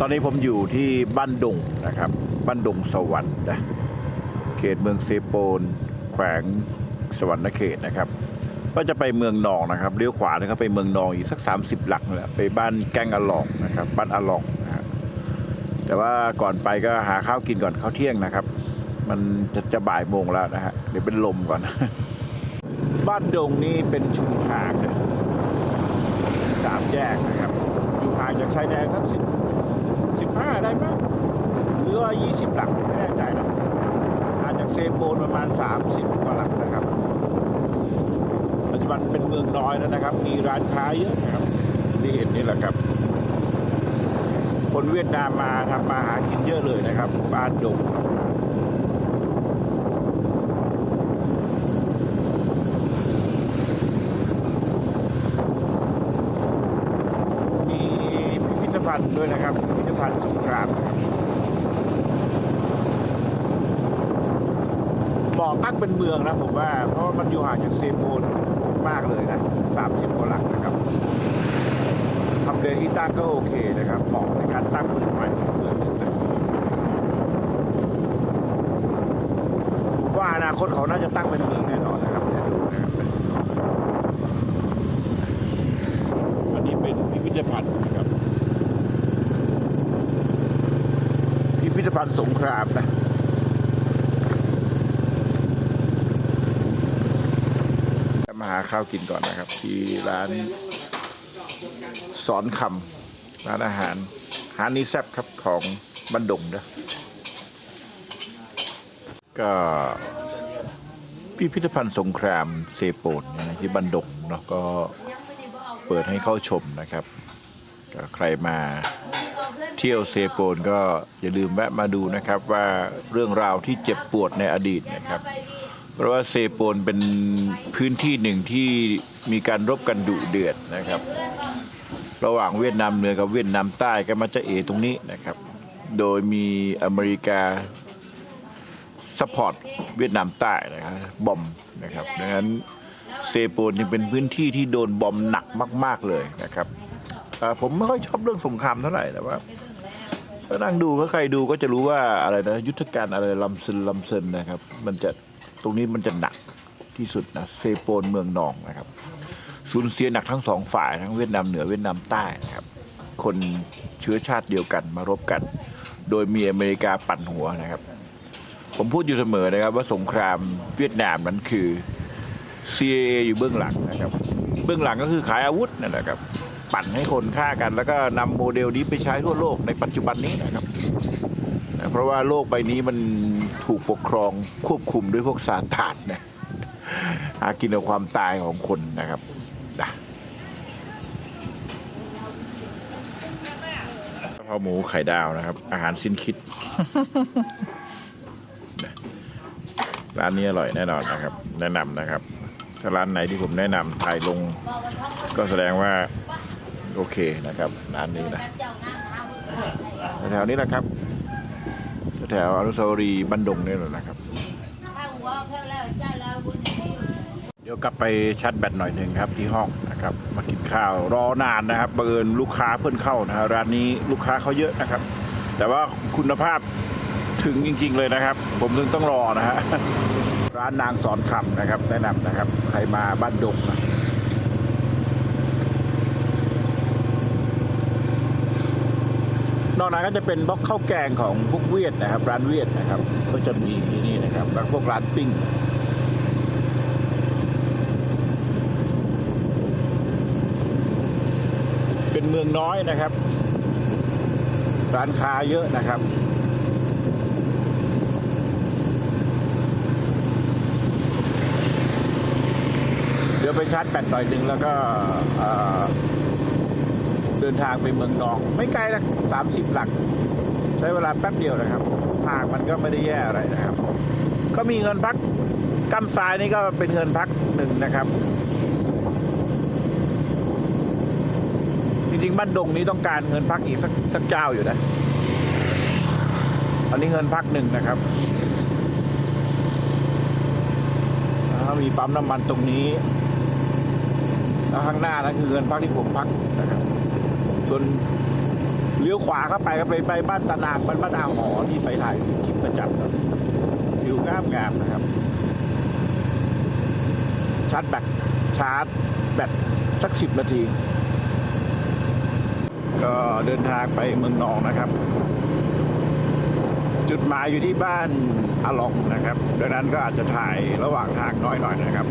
ตอนนี้ผมอยู่ที่บ้านดงนะครับ บ้านดงสวรรค์นะเขตเมืองเซโปน แขวงสวรรณเขตนะครับก็จะไปเมืองนองนะครับเลี้ยวขวานะครับไปเมืองนองอีกสัก 30 หลักแหละไปบ้านแกงอลองนะครับบ้านอลองนะฮะแต่ว่าก่อนไปก็หาข้าวกินก่อนข้าวเที่ยงนะครับ มันจะจะบ่ายโมงแล้วนะฮะเดี๋ยวเป็นลมก่อน บ้านดงนี่เป็นชุมทางนะสามแยกนะครับอยู่ห่างจากชายแดนสักสิบ ได้ไหมหรือว่า 20 หลักไม่แน่ใจนะอาจจะเซโปนประมาณ 30 กว่าหลักนะครับ ปัจจุบันเป็นเมืองน้อยแล้วนะครับ มีร้านค้าเยอะนะครับที่เห็นนี่แหละครับ คนเวียดนามมาทำมาหากินเยอะเลยนะครับ บ้านดง มีพิพิธภัณฑ์ด้วยนะครับ พิพิธภัณฑ์สงครามนะครับบอกตั้งเป็นเมืองนะผมว่า เพราะว่ามันอยู่ห่างจากเซโปนมากเลยนะ30กว่าหลักนะครับทำเลที่ตั้งก็โอเคนะครับเหมาะในการตั้งเมืองใหม่ของเมืองหนึ่งนะผมว่าอนาคตเขาน่าจะตั้งเป็นเมืองแน่นอนนะครับเนี่ยดูนะครับอันนี้เป็นพิพิธภัณฑ์นะครับ พิพิธภัณฑ์สงครามนะ มาหา ข้าวกินก่อนนะครับ ที่ร้านสอนคำร้านอาหารฮานี้แซบครับของบันดงนะก็พิพิธภัณฑ์สงครามเซโปนนะที่บันดงเนาะก็เปิดให้เข้าชมนะครับก็ใครมาเที่ยวเซโปนก็อย่าลืมแวะมาดูนะครับว่าเรื่องราวที่เจ็บปวดในอดีตนะครับ เพราะว่าเซโปนเป็นพื้นที่หนึ่งที่มีการรบกันดุเดือดนะครับ ระหว่างเวียดนามเหนือกับเวียดนามใต้ก็มาจะเอตรงนี้นะครับ โดยมีอเมริกาซัพพอร์ตเวียดนามใต้นะครับบอมนะครับดังนั้นเซโปนยังเป็นพื้นที่ที่โดนบอมหนักมาก ๆเลยนะครับผมไม่ค่อยชอบเรื่องสงครามเท่าไหร่แต่ว่าก็นั่งดูถ้าใครดูก็จะรู้ว่าอะไรนะยุทธการอะไรลำซึนลำซึนนะครับ มันจะ รงนี้มันจะหนักที่สุดนะเซโปนเมืองนองนะครับสูญเสียหนักทั้งสองฝ่ายทั้งเวียดนามเหนือเวียดนามใต้นะครับ คนเชื้อชาติเดียวกันมารบกัน โดยมีอเมริกาปั่นหัวนะครับ ผมพูดอยู่เสมอนะครับว่าสงครามเวียดนามนั้นคือ CIA อยู่เบื้องหลังนะครับ เบื้องหลังก็คือขายอาวุธนั่นแหละครับ ปั่นให้คนฆ่ากัน แล้วก็นำโมเดลนี้ไปใช้ทั่วโลกในปัจจุบันนี้นะครับ ราะว่าโลกใบนี้มันถูกปกครองควบคุมด้วยพวกซาตานนะหากินเอาความตายของคนนะครับนะกะเพราหมูไข่ดาวนะครับ อาหารสิ้นคิด ร้านนี้อร่อยแน่นอนนะครับ แนะนำนะครับ ถ้าร้านไหนที่ผมแนะนำถ่ายลง ก็แสดงว่า โอเคนะครับ ร้านนี้นะแถวๆนี้แหละครับ แถวอนุสาวรีย์บันดงนี่แหละนะครับ เดี๋ยวกลับไปชาร์จแบตหน่อยหนึ่งครับที่ห้องนะครับ มากินข้าวรอนานนะครับบังเอิญลูกค้าเพิ่นเข้านะฮะร้านนี้ลูกค้าเขาเยอะนะครับ แต่ว่าคุณภาพถึงจริง ๆ เลยนะครับ ผมถึงต้องรอนะฮะร้านนางสอนคำนะครับ แนะนำนะครับ ใครมาบ้านดงนะ นอกนั้นก็จะเป็นพวกข้าวแกงของพวกเวียดนะครับ ร้านเวียดนะครับ ก็จะมีที่นี่นะครับแล้วพวกร้านปิ้งเป็นเมืองน้อยนะครับ ร้านค้าเยอะนะครับเดี๋ยวไปชาร์จแบตหน่อยหนึ่งแล้วก็อ่อเดินทางไปเมืองนอง ไม่ไกลนะสามสิบหลัก ใช้เวลาแป๊บเดียวนะครับทางมันก็ไม่ได้แย่อะไรนะครับ ก็มีเงินพักกำทรายนี่ก็เป็นเงินพักหนึ่งนะครับ จริงๆบ้านดงนี้ต้องการเงินพักอีกสักสักเจ้าอยู่นะอันนี้เงินพักหนึ่งนะครับมีปั๊มน้ำมันตรงนี้แล้วข้างหน้านั่นคือเงินพักที่ผมพักนะครับ ส่วนเลี้ยวขวาเข้าไปก็ไปไปบ้านตานางบ้านบ้านอาหอที่ไปถ่ายคลิปประจำครับวิวงามงามๆนะครับ ชาร์จแบตชาร์จแบตสักสิบนาที ก็เดินทางไปเมืองนองนะครับ จุดหมายอยู่ที่บ้านอาลองนะครับดังนั้นก็อาจจะถ่ายระหว่างทางน้อยหน่อยนะครับ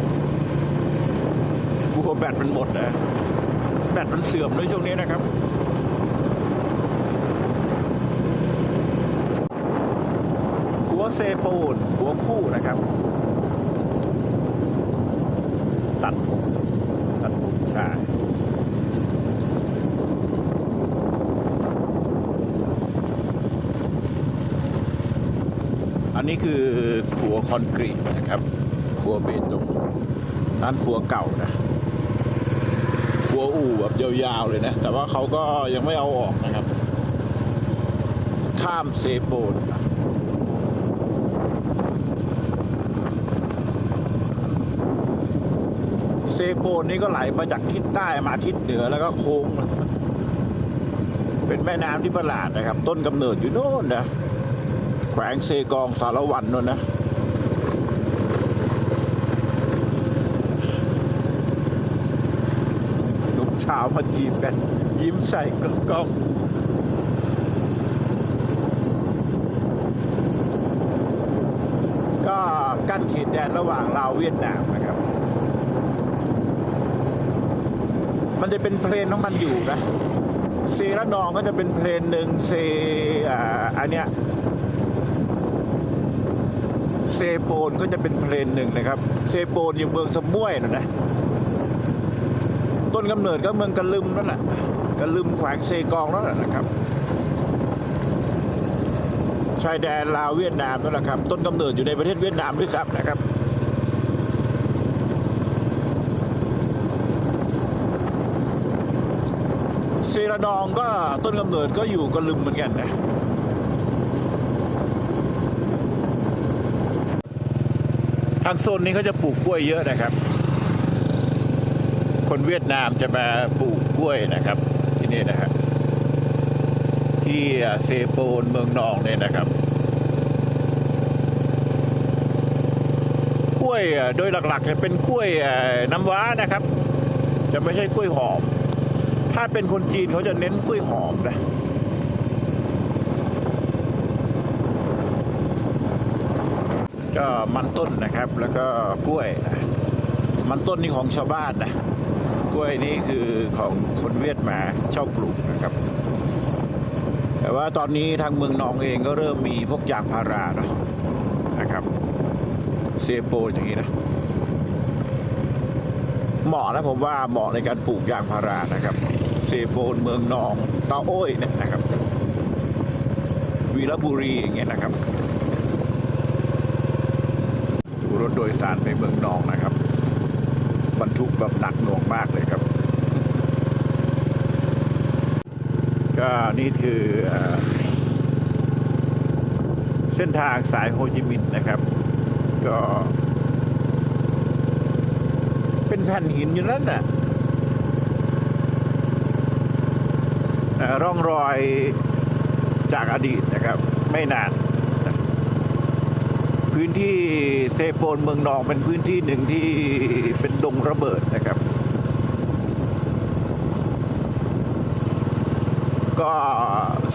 กลัวแบตมันหมดนะ แบตมันเสื่อมด้วยช่วงนี้นะครับหัวเซปูนหัวคู่นะครับ ตัดผมตัดผมชายอันนี้คือขัวคอนกรีตนะครับขัวเบตงนั่นขัวเก่านะ ขัวอู่แบบยาวๆเลยนะ แต่ว่าเขาก็ยังไม่เอาออกนะครับ ข้ามเซโปนเซโปนนี่ก็ไหลมาจากทิศใต้มาทิศเหนือแล้วก็โค้ง เป็นแม่น้ำที่ประหลาดนะครับ ต้นกำเนิดอยู่โน่นนะ แขวงเซกองสารวันนนนะ หนุ่ม สาวมาจีบกัน ยิ้มใส่กล้องก็กั้นเขตแดนระหว่างลาวเวียดนามนะครับ มันจะเป็นเพลนของมันอยู่นะเซระนองก็จะเป็นเพลนหนึ่งเซอ่าอันเนี้ยเซโปนก็จะเป็นเพลนหนึ่งนะครับ เซโปนอยู่เมืองสมุยนะนะ ต้นกำเนิดก็เมืองกะลึมนั่นแหละกะลึมแขวงเซกองนั่นแหละนะครับชายแดนลาวเวียดนามนั่นแหละครับ ต้นกำเนิดอยู่ในประเทศเวียดนามด้วยซ้ำนะครับเซระนองก็ต้นกำเนิดก็อยู่กะลึมเหมือนกันนะทางโซนนี้เขาจะปลูกกล้วยเยอะนะครับ คนเวียดนามจะมาปลูกกล้วยนะครับ ที่นี่นะครับที่เซโปนเมืองนองเนี่ยนะครับกล้วยโดยหลักๆจะเป็นกล้วยน้ำว้านะครับ จะไม่ใช่กล้วยหอม ถ้าเป็นคนจีนเขาจะเน้นกล้วยหอมนะก็มันต้นนะครับแล้วก็กล้วยนะมันต้นนี่ของชาวบ้านนะ กล้วยนี่คือของคนเวียดมาชอบปลูกนะครับ แต่ว่าตอนนี้ทางเมืองนองเองก็เริ่มมีพวกยางพาราเนอะนะครับเซโปนอย่างนี้นะเหมาะนะผมว่าเหมาะในการปลูกยางพารานะครับเซโปนเมืองนองตาโอ้ยเนี่ยนะครับวีรบุรีอย่างเงี้ยนะครับดูรถโดยสารไปเมืองนองนะครับ ทุกแบบหนักหน่วงมากเลยครับ ก็นี่คือเส้นทางสายโฮจิมินห์นะครับ ก็ เป็นแผ่นหินอยู่นั่นน่ะร่องรอยจากอดีตนะครับ ไม่นาน พื้นที่เซโปนเมืองนองเป็นพื้นที่หนึ่งที่เป็นดงระเบิดนะครับ ก็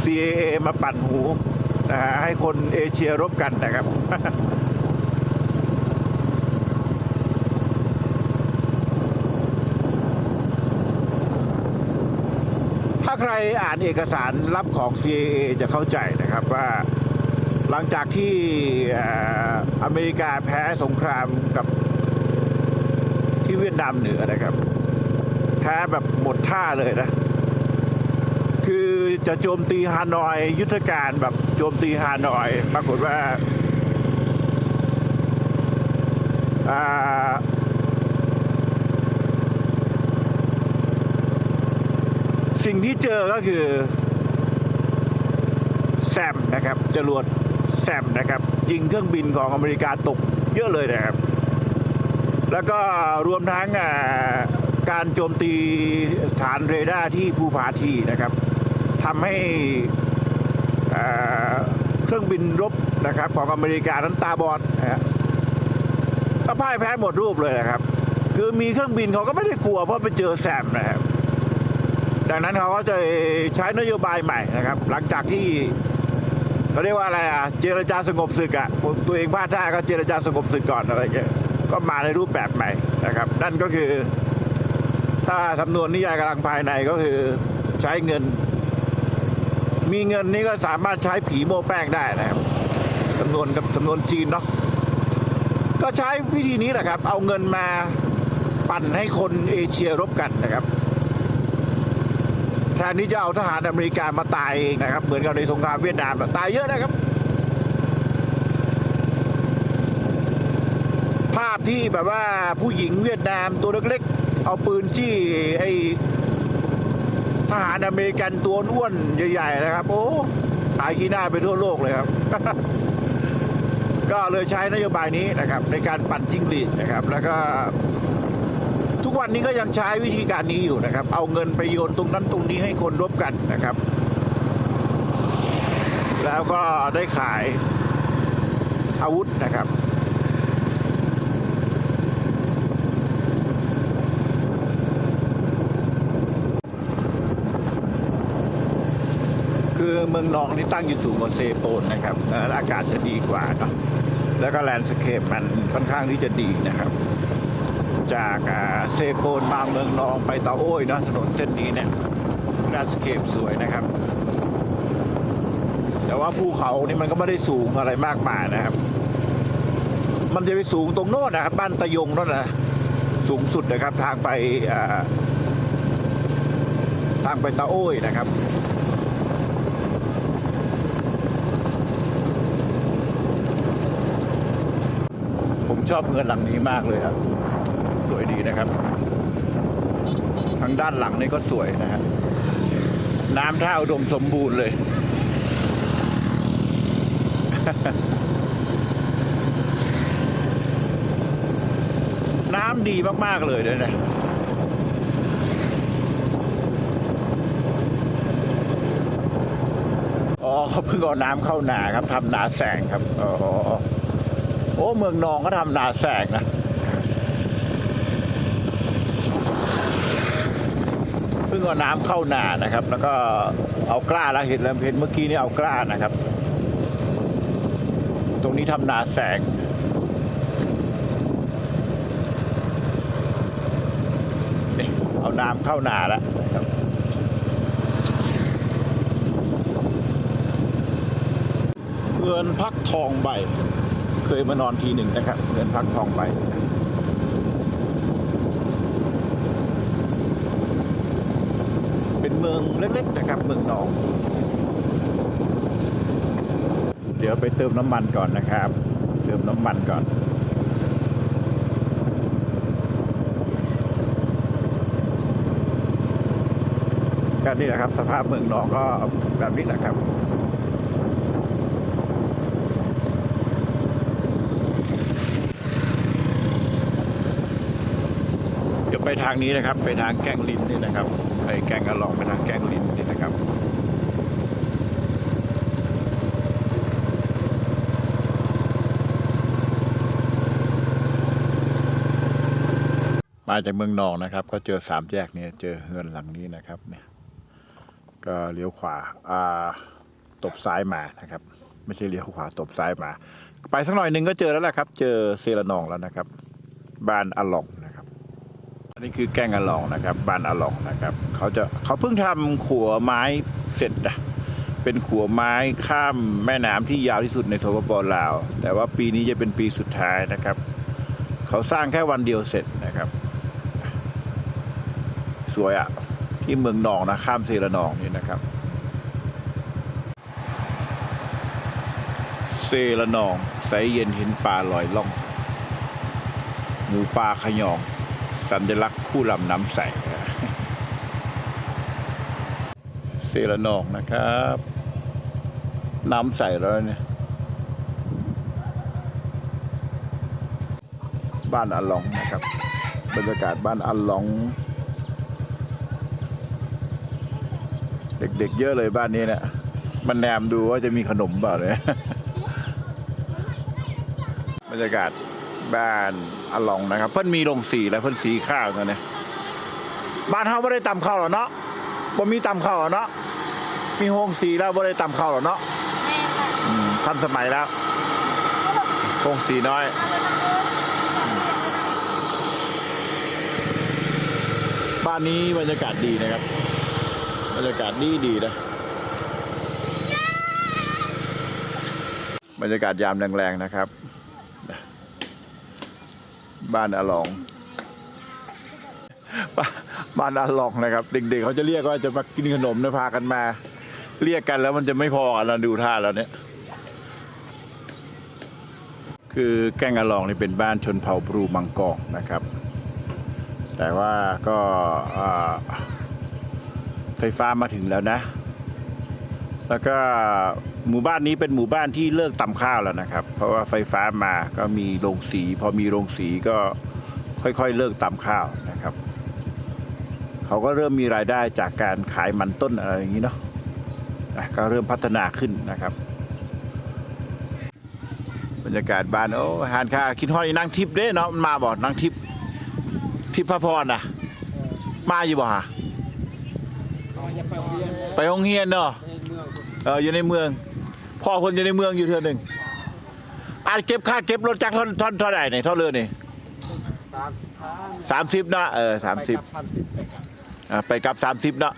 CAA มาปั่นหูนะฮะให้คนเอเชียรบกันนะครับถ้าใครอ่านเอกสารลับของ CIA จะเข้าใจนะครับว่า หลังจากที่อเมริกาแพ้สงครามกับที่เวียดนามเหนือนะครับ แพ้แบบหมดท่าเลยนะ คือจะโจมตีฮานอย ยุทธการแบบโจมตีฮานอย ปรากฏว่าอ่าสิ่งที่เจอก็คือแซมนะครับจรวด แซมนะครับยิงเครื่องบินของอเมริกาตกเยอะเลยนะครับ แล้วก็รวมทั้งการโจมตีฐานเรดาร์ที่ภูผาทีนะครับทำให้เอ่อเครื่องบินรบนะครับของอเมริกานั้นตาบอดนะฮะก็พ่ายแพ้หมดรูปเลยนะครับ คือมีเครื่องบินเขาก็ไม่ได้กลัวเพราะไปเจอแซมนะครับดังนั้นเขาก็จะใช้นโยบายใหม่นะครับ หลังจากที่ เขาเรียกว่าอะไรอะเจรจาสงบศึกอะตัวเองพลาดท่าก็เจรจาสงบศึกก่อนอะไรเงี้ยก็มาในรูปแบบใหม่นะครับ นั่นก็คือ ถ้าสำนวนนิยายกำลังภายในก็คือใช้เงิน มีเงินนี่ก็สามารถใช้ผีโมแป้งได้นะครับสำนวนกับสำนวนจีนเนาะก็ใช้วิธีนี้แหละครับ เอาเงินมาปั่นให้คนเอเชียรบกันนะครับ ทนที่จะเอาทหารอเมริกามาตายเองนะครับ เหมือนกับในสงครามเวียดนามตายเยอะนะครับ ภาพที่แบบว่าผู้หญิงเวียดนามตัวเล็กๆ เอาปืนจี้ไอ้ทหารอเมริกันตัวอ้วนใหญ่ๆนะครับ โอ้ขายขี้หน้าไปทั่วโลกเลยครับ ก็เลยใช้นโยบายนี้นะครับ ในการปั่นจิ้งหรีดนะครับ แล้วก็ ทุกวันนี้ก็ยังใช้วิธีการนี้อยู่นะครับ เอาเงินไปโยนตรงนั้นตรงนี้ให้คนรบกันนะครับ แล้วก็ได้ขายอาวุธนะครับคือเมืองนองนี่ตั้งอยู่สูงกว่าเซโปนนะครับอากาศจะดีกว่านะแล้วก็แลนด์สเคปมันค่อนข้างที่จะดีนะครับ จากเซโปนมาเมืองนองไปเตาโอ้ยนะถนนเส้นนี้เนี่ยแลนด์สเคปสวยนะครับ แต่ว่าภูเขานี่มันก็ไม่ได้สูงอะไรมากมายนะครับ มันจะไปสูงตรงโน้นนะครับบ้านตะยงโน้นนะสูงสุดนะครับ ทางไปทางไปเตาโอ้ยนะครับผมชอบเงินหลังนี้มากเลยครับ นะครับ ทางด้านหลังนี่ก็สวยนะฮะน้ำท่าอุดมสมบูรณ์เลย น้ำดีมาก ๆ เลยด้วยนะอ๋อเพิ่งเอาน้ำเข้านาครับทำนาแสงครับอ๋อโอ้เมืองนองก็ทำนาแสกนะ เพิ่ งเอาน้ำเข้านานะครับ แล้วก็เอากล้าแล้วเห็นแล้วเห็นเมื่อกี้นี่เอากล้านะครับ ตรงนี้ทำนาแสกนี่เอาน้ำเข้านาแล้วนะครับเงินพักทองใบ เคยมานอนทีหนึ่งนะครับเงินพักทองใบ เป็นเมืองเล็กๆนะครับเมืองหนอง เดี๋ยวไปเติมน้ำมันก่อนนะครับ เติมน้ำมันก่อนก็นี่แหละครับ สภาพเมืองหนองก็แบบนี้แหละครับ เดี๋ยว ไปทางนี้นะครับ ไปทางแกงลินนี่นะครับ ไปแกงกระหลองไปทางแกงลินนี่นะครับมาจากเมืองนองนะครับ ก็เจอสามแยกนี้เจอเฮือนหลังนี้นะครับเนี่ยก็เลี้ยวขวาอ่าตบซ้ายมานะครับ ไม่ใช่เลี้ยวขวาตบซ้ายมา ไปสักหน่อยหนึ่งก็เจอแล้วแหละครับ เจอเซรานองแล้วนะครับ บ้านอาหลองันนี้คือแกงอาลองนะครับบ้านอาลองนะครับเขาจะเขาเพิ่งทำขัวไม้เสร็จนะเป็นขัวไม้ข้ามแม่น้ำที่ยาวที่สุดในสปปลาว แต่ว่าปีนี้จะเป็นปีสุดท้ายนะครับ เขาสร้างแค่วันเดียวเสร็จนะครับ สวยอะที่เมืองนองนะข้ามเซรานองนี่นะครับ เซละนองใสเย็นเห็นปลาลอยล่อง หมูปลาขยอง สัญลักษณ์คู่ลำน้ำใสเซละนองนะครับ น้ำใสแล้วเนี่ยบ้านอัลลองนะครับ บรรยากาศบ้านอัลลอง เด็กๆเยอะเลยบ้านนี้เนะี่ยมันแนมดูว่าจะมีขนมเปล่าเลยบรรยากาศ บ้านอลองนะครับ เพิ่นมีโรงสีแล้วเพิ่นสีข้าวกันเนี่ยบ้านเฮาไม่ได้ตำข้าวหรอเนาะบ่มีตำข้าวหรอเนาะมีโฮงสีแล้วบ่ได้ตำข้าวหรอเนาะแม่ค่ะอืมทันสมัยแล้วโฮงสีน้อยบ้านนี้บรรยากาศดีนะครับ บรรยากาศดีดีนะบรรยากาศยามแรงๆนะครับ บ้านอาลองบ้านบ้านอาลองนะครับ เด็กๆเขาจะเรียกว่าจะมากินขนมนะพากันมา เรียกกันแล้วมันจะไม่พอกันแล้วดูท่าแล้วเนี่ย คือแก้งอาลองนี่เป็นบ้านชนเผ่าบรูมังกรนะครับ แต่ว่าก็ไฟฟ้ามาถึงแล้วนะ แล้วก็ หมู่บ้านนี้เป็นหมู่บ้านที่เลิกตำข้าวแล้วนะครับ เพราะว่าไฟฟ้ามาก็มีโรงสี พอมีโรงสีก็ค่อยๆเลิกตำข้าวนะครับ เขาก็เริ่มมีรายได้จากการขายมันต้นอะไรอย่างนี้เนาะอะก็เริ่มพัฒนาขึ้นนะครับ บรรยากาศบ้านโอ้อาหารค่าคิดฮอดอีนางทิพย์เด้เนาะมันมาบอกนางทิพย์ทิพพรน่ะมาอยู่บ่ฮะอ๋ออย่าไปโรงเรียนไปโรงเรียนเนาะในเมืองเอออยู่ในเมือง พ่อคนอยู่ในเมืองอยู่เทื่อหนึ่งอาจเก็บค่าเก็บรถจักรท่อนท่อนเท่าไหร่เนี่ยเท่าเรือนี่สามสิบห้าสามสิบเนาะเออสามสิบสามสิบไปกับอะไปกลับสามสิบเนาะ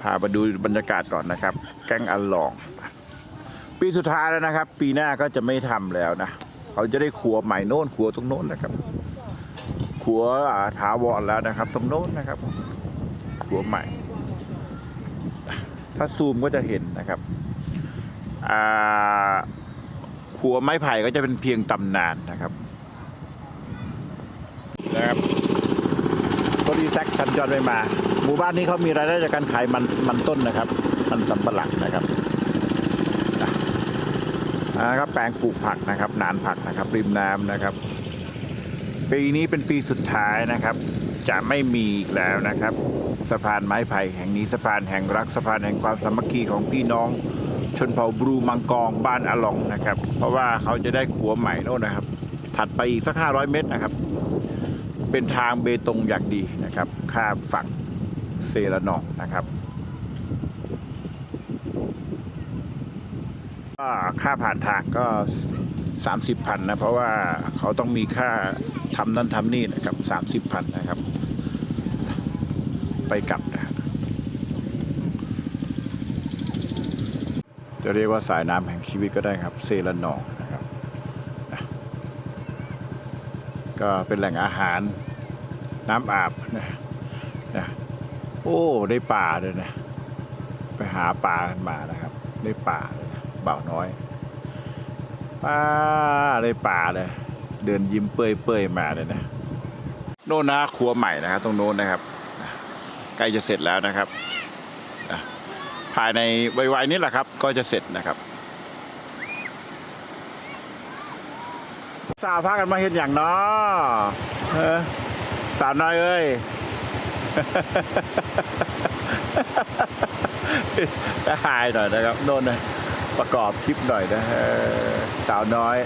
พาไปดูบรรยากาศก่อนนะครับ แก๊งอัลลอง ปีสุดท้ายแล้วนะครับ ปีหน้าก็จะไม่ทำแล้วนะเขาจะได้ขัวใหม่โน่นขัวตรงโน้นนะครับขัวอ่าถาวรแล้วนะครับ ตรงโน้นนะครับขัวใหม่ ถ้าซูมก็จะเห็นนะครับขัวไม้ไผ่ก็จะเป็นเพียงตำนานนะครับนะครับพอดีแท็กสัญจรไปมา หมู่บ้านนี้เขามีรายได้จากการขายมันมันต้นนะครับ มันสำปะหลังนะครับนะนะครับแปลงปลูกผักนะครับ นานผักนะครับ ริมน้ำนะครับ ปีนี้เป็นปีสุดท้ายนะครับ จะไม่มีอีกแล้วนะครับ สะพานไม้ไผ่แห่งนี้สะพานแห่งรักสะพานแห่งความสามัคคีของพี่น้อง ชนเผ่าบรูมังกองบ้านอาหลองนะครับ เพราะว่าเขาจะได้ขัวใหม่โน่นนะครับ ถัดไปอีกสัก 500 เมตรนะครับ เป็นทางเบตงอย่างดีนะครับข้ามฝั่งเซรานองนะครับก็ค่าผ่านทางก็ 30พันนะเพราะว่าเขาต้องมีค่าทำนั่นทำนี่นะครับ30พันนะครับ ไปกลับนะจะเรียกว่าสายน้ำแห่งชีวิตก็ได้ครับ เซรานองนะครับ ก็เป็นแหล่งอาหารน้ำอาบนะนะโอ้ ได้ปลาเลยนะ ไปหาปลากันมานะครับ ได้ปลาเลยนะเบาน้อยปลาได้ปลาเลย เดินยิ้มเปื่อยๆมาเลยนะ โน่นนะครัวใหม่นะครับตรงโน้นนะครับ ใกล้จะเสร็จแล้วนะครับ ภายในไวๆนี้แหละครับ ก็จะเสร็จนะครับสาวพากันมาเห็นอย่างเนาะเอสาวน้อยเอ้ยได้หายหน่อยนะครับโน่นนะประกอบคลิปหน่อยนะสาวน้อย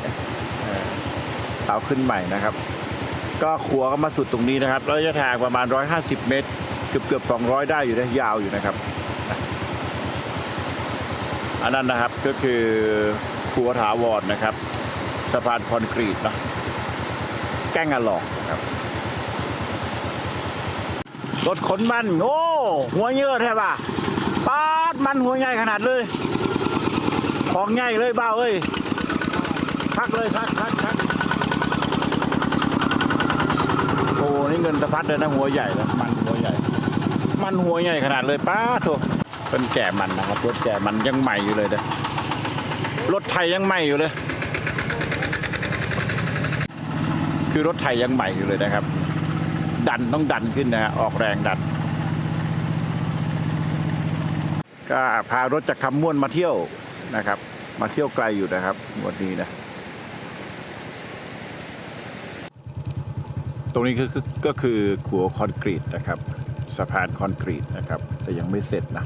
สาวขึ้นใหม่นะครับ ก็ขัวก็มาสุดตรงนี้นะครับระยะทางประมาณ 150 เมตร เกือบเกือบ200ได้อยู่นะยาวอยู่นะครับ อันนั้นนะครับก็คือครัวถาวรนะครับสะพานคอนกรีตเนะแก้งอลอกนะครับรถขนมัน โอ้หัวเยอะแท้ป่ะปาดมันหัวใหญ่ขนาดเลย ของใหญ่เลยบ้าเอ้ยพักเลยพักพักพักโอ้นี่เงินสะพัดเลยนะหัวใหญ่นะมันหัวใหญ่ มันหัวใหญ่ขนาดเลยป้าโถเป็นแก่มันนะครับรถแก่มันยังใหม่อยู่เลยนะรถไทยยังใหม่อยู่เลย คือรถไถยังใหม่อยู่เลยนะครับ ดันต้องดันขึ้นนะฮะออกแรงดัน ก็พารถจากคำม่วนมาเที่ยวนะครับ มาเที่ยวไกลอยู่นะครับวันนี้นะตรงนี้ก็คือก็คือขัวคอนกรีตนะครับ สะพานคอนกรีตนะครับ แต่ยังไม่เสร็จนะ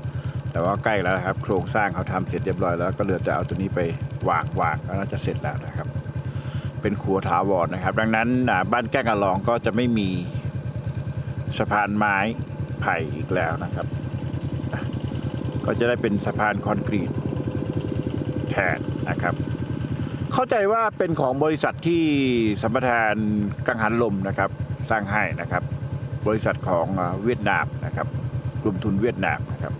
แต่ว่าใกล้แล้วครับ โครงสร้างเขาทำเสร็จเรียบร้อยแล้ว ก็เหลือแต่เอาตัวนี้ไปวางวางแล้วน่าจะเสร็จแล้วนะครับ เป็นครัวถาวรนะครับ ดังนั้นบ้านแก้งกะลองก็จะไม่มีสะพานไม้ไผ่อีกแล้วนะครับ ก็จะได้เป็นสะพานคอนกรีตแทนนะครับ เข้าใจว่าเป็นของบริษัทที่สัมปทานกังหันลมนะครับ สร้างให้นะครับ บริษัทของเวียดนามนะครับกลุ่มทุนเวียดนามนะครับ